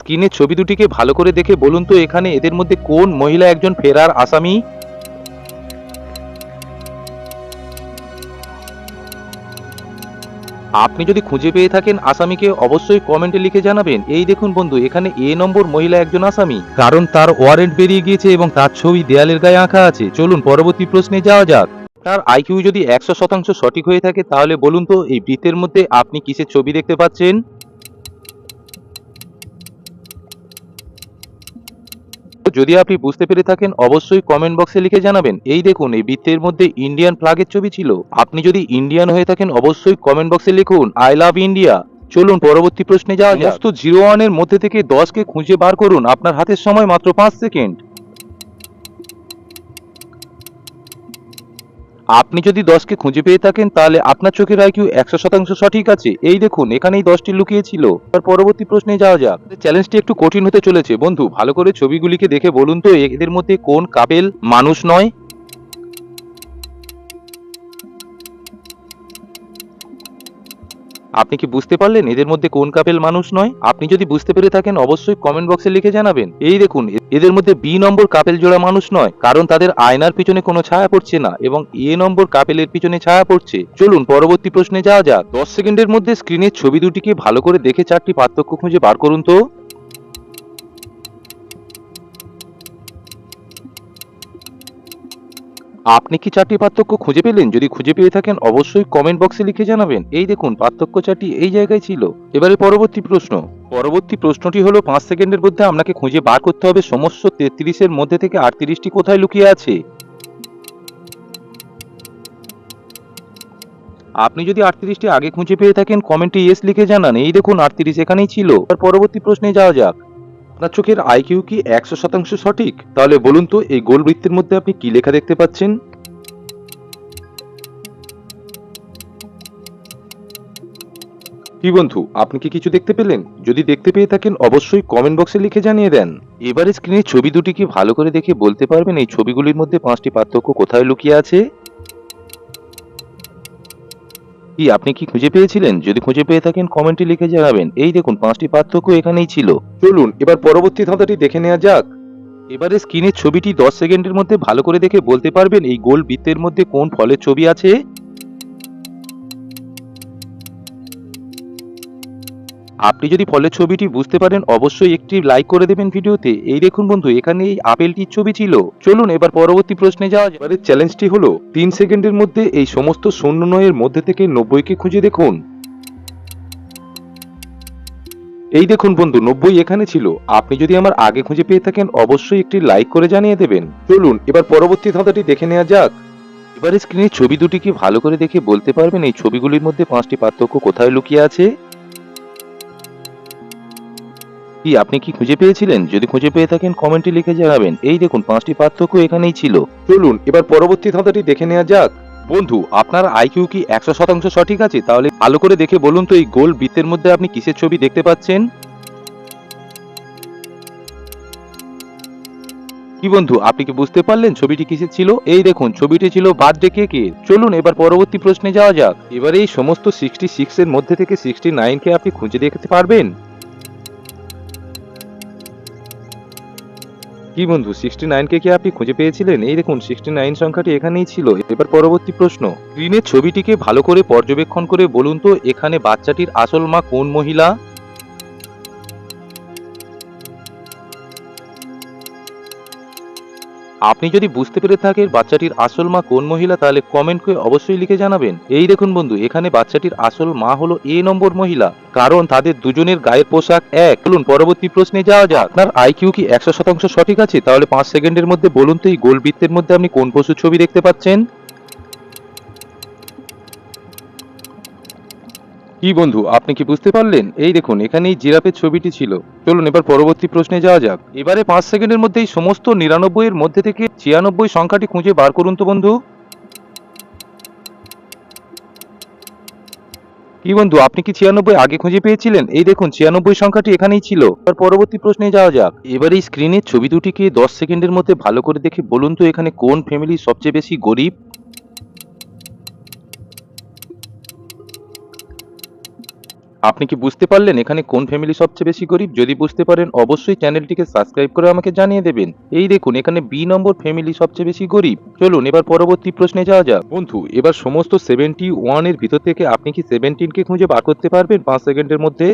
স্ক্রিনের ছবি দুটিকে ভালো করে দেখে বলুন তো এখানে এদের মধ্যে কোন মহিলা একজন ফেরার আসামি? আপনি যদি খুঁজে পেয়ে থাকেন আসামিকে অবশ্যই কমেন্টে লিখে জানাবেন। এই দেখুন বন্ধু, এখানে এ নম্বর মহিলা একজন আসামি। কারণ তার ওয়ারেন্ট বেরিয়ে গিয়েছে এবং তার ছবি দেয়ালের গায়ে আঁকা আছে। চলুন পরবর্তী প্রশ্নে যাওয়া যাক। তার আইকিউ যদি একশো শতাংশ সঠিক হয়ে থাকে, তাহলে বলুন তো এই বৃত্তের মধ্যে আপনি কিসের ছবি দেখতে পাচ্ছেন? যদি আপনি বুঝতে পেরে থাকেন অবশ্যই কমেন্ট বক্সে লিখে জানাবেন। এই দেখুন এই বৃত্তের মধ্যে ইন্ডিয়ান ফ্লাগের ছবি ছিল। আপনি যদি ইন্ডিয়ান হয়ে থাকেন অবশ্যই কমেন্ট বক্সে লিখুন আই লাভ ইন্ডিয়া চলুন পরবর্তী প্রশ্নে যাওয়া যাক। সমস্ত জিরো ওয়ানের মধ্যে থেকে দশকে খুঁজে বার করুন। আপনার হাতের সময় মাত্র পাঁচ সেকেন্ড। আপনি যদি দশকে খুঁজে পেয়ে থাকেন, তাহলে আপনার চোখের আইকিউ একশো শতাংশ সঠিক আছে। এই দেখুন, এখানেই দশটি লুকিয়েছিল তার পরবর্তী প্রশ্নে যাওয়া যাক। চ্যালেঞ্জটি একটু কঠিন হতে চলেছে। বন্ধু, ভালো করে ছবিগুলিকে দেখে বলুন তো, এদের মধ্যে কোন কাবেল মানুষ নয়? আপনি কি বুঝতে পারলেন এদের মধ্যে কোন কাপেল মানুষ নয়? আপনি যদি বুঝতে পেরে থাকেন, অবশ্যই কমেন্ট বক্সে লিখে জানাবেন। এই দেখুন এদের মধ্যে বি নম্বর কাপেল জোড়া মানুষ নয়, কারণ তাদের আয়নার পিছনে কোনো ছায়া পড়ছে না এবং এ নম্বর কাপেলের পিছনে ছায়া পড়ছে। চলুন, পরবর্তী প্রশ্নে যাওয়া যাক। দশ সেকেন্ডের মধ্যে স্ক্রিনের ছবি দুটিকে ভালো করে দেখে চারটি পার্থক্য খুঁজে বার করুন তো। আপনি কি চারটি পার্থক্য খুঁজে পেলেন? যদি খুঁজে পেয়ে থাকেন, অবশ্যই কমেন্ট বক্সে লিখে জানাবেন। এই দেখুন, পার্থক্য চারটি এই জায়গায় ছিল। এবারে পরবর্তী প্রশ্ন। পরবর্তী প্রশ্নটি হলো, পাঁচ সেকেন্ডের মধ্যে আপনাকে খুঁজে বার করতে হবে সমস্ত তেত্রিশের মধ্যে থেকে আটত্রিশটি কোথায় লুকিয়ে আছে? আপনি যদি আটত্রিশটি আগে খুঁজে পেয়ে থাকেন কমেন্টে ইয়েস লিখে জানান। এই দেখুন, আটত্রিশ এখানেই ছিল। পরবর্তী প্রশ্নে যাওয়া যাক। আপনার চোখের আইকিউ কি একশো শতাংশ সঠিক? তাহলে বলুন তো, এই গোল বৃত্তের মধ্যে আপনি কি লেখা দেখতে পাচ্ছেন? কি বন্ধু, আপনি কি কিছু দেখতে পেলেন? যদি দেখতে পেয়ে থাকেন, অবশ্যই কমেন্ট বক্সে লিখে জানিয়ে দেন। এবারে স্ক্রিনে ছবি দুটি কি ভালো করে দেখে বলতে পারবেন, এই ছবিগুলির মধ্যে পাঁচটি পার্থক্য কোথায় লুকিয়ে আছে? কি আপনি কি খুঁজে পেয়েছিলেন? যদি খুঁজে পেয়ে থাকেন কমেন্টে লিখে জানাবেন। এই দেখুন পাঁচটি পার্থক্য এখানেই ছিল। চলুন এবার পরবর্তী ধাঁধাটি দেখে নেওয়া যাক। এবারে স্ক্রিনের ছবিটি দশ সেকেন্ডের মধ্যে ভালো করে দেখে বলতে পারবেন এই গোল বৃত্তের মধ্যে কোন ফলের ছবি আছে? আপনি যদি ফলের ছবিটি বুঝতে পারেন, অবশ্যই একটি লাইক করে দেবেন ভিডিওতে। এই দেখুন বন্ধু এখানে এই আপেলটির ছবি ছিল। চলুন এবার পরবর্তী প্রশ্নে যাওয়া যাক। এবারে চ্যালেঞ্জটি হলো, তিন সেকেন্ডের মধ্যে এই সমস্ত শূন্য নয়ের মধ্যে থেকে নব্বইকে খুঁজে দেখুন। এই দেখুন বন্ধু, নব্বই এখানে ছিল। আপনি যদি আমার আগে খুঁজে পেয়ে থাকেন, অবশ্যই একটি লাইক করে জানিয়ে দেবেন। চলুন, এবার পরবর্তী ধাঁধাটি দেখে নেওয়া যাক। এবারে স্ক্রিনের ছবি দুটি কি ভালো করে দেখে বলতে পারবেন, এই ছবিগুলির মধ্যে পাঁচটি পার্থক্য কোথায় লুকিয়ে আছে? কি, আপনি কি খুঁজে পেয়েছিলেন? যদি খুঁজে পেয়ে থাকেন, কমেন্টে লিখে জানাবেন। এই দেখুন, পাঁচটি পার্থক্য এখানেই ছিল। চলুন, এবার পরবর্তী ধাঁধাটি দেখে নেওয়া যাক। বন্ধু, আপনার আইকিউ কি একশো শতাংশ সঠিক আছে? তাহলে ভালো করে দেখে বলুন তো, এই গোল বৃত্তের মধ্যে আপনি কিসের ছবি দেখতে পাচ্ছেন? কি বন্ধু, আপনি কি বুঝতে পারলেন ছবিটি কিসের ছিল? এই দেখুন, ছবিটি ছিল বার্থডে কেকের। চলুন, এবার পরবর্তী প্রশ্নে যাওয়া যাক। এবারে এই সমস্ত সিক্সটি সিক্স এর মধ্যে থেকে সিক্সটি নাইন কে আপনি খুঁজে দেখতে পারবেন? কি বন্ধু সিক্সটি নাইনকে কি আপনি খুঁজে পেয়েছিলেন? এই দেখুন সিক্সটি নাইন সংখ্যাটি এখানেই ছিল। এবার পরবর্তী প্রশ্ন। স্ক্রিনের ছবিটিকে ভালো করে পর্যবেক্ষণ করে বলুন তো, এখানে বাচ্চাটির আসল মা কোন মহিলা? আপনি যদি বুঝতে পেরে থাকেন বাচ্চাটির আসল মা কোন মহিলা, তাহলে কমেন্ট করে অবশ্যই লিখে জানাবেন। এই দেখুন বন্ধু, এখানে বাচ্চাটির আসল মা হলো এ নম্বর মহিলা। কারণ তাদের দুজনের গায়ের পোশাক এক। বলুন পরবর্তী প্রশ্নে যাওয়া যাক। আপনার আইকিউ কি একশো শতাংশ সঠিক আছে? তাহলে পাঁচ সেকেন্ডের মধ্যে বলুন তো এই গোল বৃত্তের মধ্যে আপনি কোন পশুর ছবি দেখতে পাচ্ছেন? কি বন্ধু, আপনি কি বুঝতে পারলেন? এই দেখুন এখানে এই জিরাফের ছবিটি ছিল। চলুন এবার পরবর্তী প্রশ্নে যাওয়া যাক। এবারে পাঁচ সেকেন্ডের মধ্যে এই সমস্ত নিরানব্বই এর মধ্যে থেকে ছিয়ানব্বই সংখ্যাটি খুঁজে বার করুন তো বন্ধু। কি বন্ধু, আপনি কি ছিয়ানব্বই আগে খুঁজে পেয়েছিলেন? এই দেখুন, ছিয়ানব্বই সংখ্যাটি এখানেই ছিল। এবার পরবর্তী প্রশ্নে যাওয়া যাক। এবার এই স্ক্রিনের ছবি দুটিকে দশ সেকেন্ডের মধ্যে ভালো করে দেখে বলুন তো, এখানে কোন ফ্যামিলি সবচেয়ে বেশি গরিব? আপনি কি বুঝতে পারলেন এখানে কোন ফ্যামিলি সবচেয়ে বেশি গরিব? যদি বুঝতে পারেন, অবশ্যই চ্যানেলটিকে সাবস্ক্রাইব করে আমাকে জানিয়ে দেবেন। এই দেখুন, এখানে বি নম্বর ফ্যামিলি সবচেয়ে বেশি গরিব। চলুন, এবার পরবর্তী প্রশ্নে যাওয়া যাক। বন্ধু, এবার সমস্ত সেভেন্টি ওয়ানের ভিতর থেকে আপনি কি সেভেন্টিনকে খুঁজে বার করতে পারবেন? পাঁচ সেকেন্ডের মধ্যে।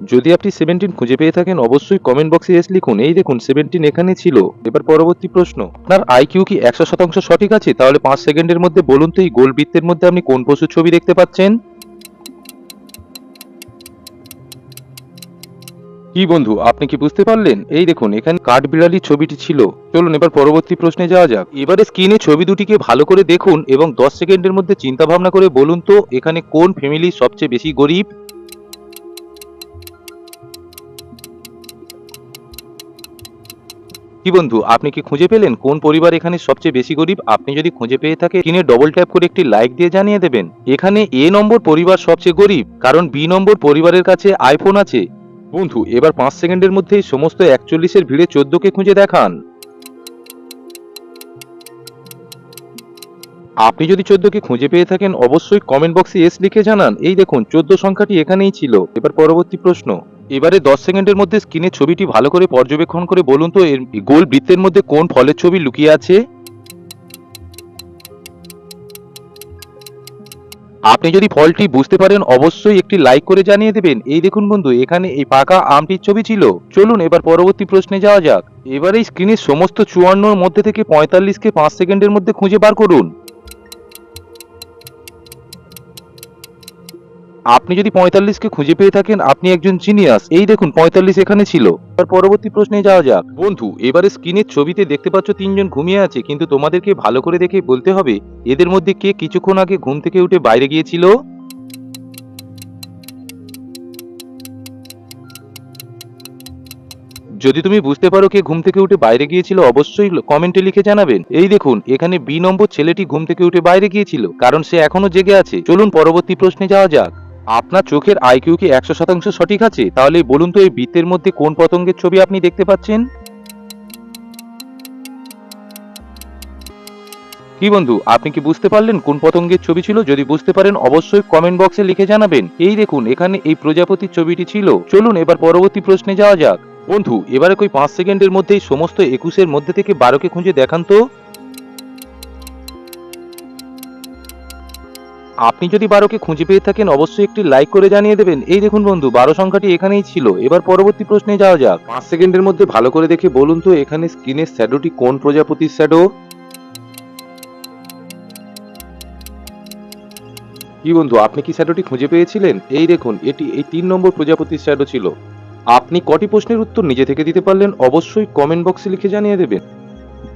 যদি আপনি সেভেন্টিন খুঁজে পেয়ে থাকেন, অবশ্যই কমেন্ট বক্সে এস লিখুন। এই দেখুন সেভেন্টিন এখানে ছিল। এবার পরবর্তী প্রশ্ন। আপনার আইকিউ কি একশো শতাংশ সঠিক আছে? তাহলে পাঁচ সেকেন্ডের মধ্যে বলুন তো, এই গোল বৃত্তের মধ্যে আপনি কোন পশুর ছবি দেখতে পাচ্ছেন? কি বন্ধু, আপনি কি বুঝতে পারলেন? এই দেখুন, এখানে কাঠবিড়ালির ছবিটি ছিল। চলুন, এবার পরবর্তী প্রশ্নে যাওয়া যাক। এবারে স্ক্রিনে ছবি দুটিকে ভালো করে দেখুন এবং দশ সেকেন্ডের মধ্যে চিন্তা ভাবনা করে বলুন তো, এখানে কোন ফ্যামিলি সবচেয়ে বেশি গরিব? কি বন্ধু, আপনি কি খুঁজে পেলেন কোন পরিবার এখানে সবচেয়ে বেশি গরিব? আপনি যদি খুঁজে পেয়ে থাকে কিনে ডবল ট্যাপ করে একটি লাইক দিয়ে জানিয়ে দেবেন। এখানে এ নম্বর পরিবার সবচেয়ে গরিব, কারণ বি নম্বর পরিবারের কাছে আইফোন আছে। বন্ধু, এবার পাঁচ সেকেন্ডের মধ্যেই সমস্ত একচল্লিশের ভিড়ে চোদ্দকে খুঁজে দেখান। আপনি যদি চোদ্দকে খুঁজে পেয়ে থাকেন, অবশ্যই কমেন্ট বক্সে এস লিখে জানান। এই দেখুন, চোদ্দ সংখ্যাটি এখানেই ছিল। এবার পরবর্তী প্রশ্ন। এবারে দশ সেকেন্ডের মধ্যে স্ক্রিনের ছবিটি ভালো করে পর্যবেক্ষণ করে বলুন তো, এর গোল বৃত্তের মধ্যে কোন ফলের ছবি লুকিয়ে আছে? আপনি যদি ফলটি বুঝতে পারেন, অবশ্যই একটি লাইক করে জানিয়ে দেবেন। এই দেখুন বন্ধু, এখানে এই পাকা আমটির ছবি ছিল। চলুন এবার পরবর্তী প্রশ্নে যাওয়া যাক। এবার এই স্ক্রিনের সমস্ত চুয়ান্নর মধ্যে থেকে পঁয়তাল্লিশকে পাঁচ সেকেন্ডের মধ্যে খুঁজে বার করুন। আপনি যদি পঁয়তাল্লিশকে খুঁজে পেয়ে থাকেন, আপনি একজন জিনিয়াস এই দেখুন, পঁয়তাল্লিশ এখানে ছিল। পরবর্তী প্রশ্নে যাওয়া যাক। বন্ধু, এবারে স্ক্রিনের ছবিতে দেখতে পাচ্ছ তিনজন ঘুমিয়ে আছে, কিন্তু তোমাদেরকে ভালো করে দেখে বলতে হবে, এদের মধ্যে কে কিছুক্ষণ আগে ঘুম থেকে উঠে বাইরে গিয়েছিল? যদি তুমি বুঝতে পারো কে ঘুম থেকে উঠে বাইরে গিয়েছিল, অবশ্যই কমেন্টে লিখে জানাবেন। এই দেখুন, এখানে বি নম্বর ছেলেটি ঘুম থেকে উঠে বাইরে গিয়েছিল, কারণ সে এখনও জেগে আছে। চলুন পরবর্তী প্রশ্নে যাওয়া যাক। আপনার চোখের আইকিউ কি একশো শতাংশ সঠিক আছে? তাহলে বলুন তো, এই বৃত্তের মধ্যে কোন পতঙ্গের ছবি আপনি দেখতে পাচ্ছেন? কি বন্ধু, আপনি কি বুঝতে পারলেন কোন পতঙ্গের ছবি ছিল? যদি বুঝতে পারেন, অবশ্যই কমেন্ট বক্সে লিখে জানাবেন। এই দেখুন, এখানে এই প্রজাপতির ছবিটি ছিল। চলুন, এবার পরবর্তী প্রশ্নে যাওয়া যাক। বন্ধু, এবারে কই পাঁচ সেকেন্ডের মধ্যেই সমস্ত একুশের মধ্যে থেকে বারোকে খুঁজে দেখান তো। আপনি যদি বারোকে খুঁজে পেয়ে থাকেন, অবশ্যই একটি লাইক করে জানিয়ে দেবেন। এই দেখুন বন্ধু, বারো সংখ্যাটি এখানেই ছিল। এবার পরবর্তী প্রশ্নে যাওয়া যাক। পাঁচ সেকেন্ডের মধ্যে ভালো করে দেখে বলুন তো, এখানে স্ক্রিনের শ্যাডোটি কোন প্রজাপতির শ্যাডো কি বন্ধু, আপনি কি শ্যাডোটি খুঁজে পেয়েছিলেন? এই দেখুন, এটি এই তিন নম্বর প্রজাপতির শ্যাডো ছিল। আপনি কটি প্রশ্নের উত্তর নিজে থেকে দিতে পারলেন, অবশ্যই কমেন্ট বক্সে লিখে জানিয়ে দেবেন।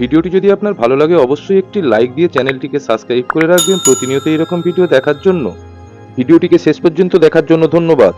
ভিডিওটি যদি আপনার ভালো লাগে, অবশ্যই একটি লাইক দিয়ে চ্যানেলটিকে সাবস্ক্রাইব করে রাখবেন। প্রতিনিয়ত এরকম ভিডিও দেখার জন্য। ভিডিওটিকে শেষ পর্যন্ত দেখার জন্য ধন্যবাদ।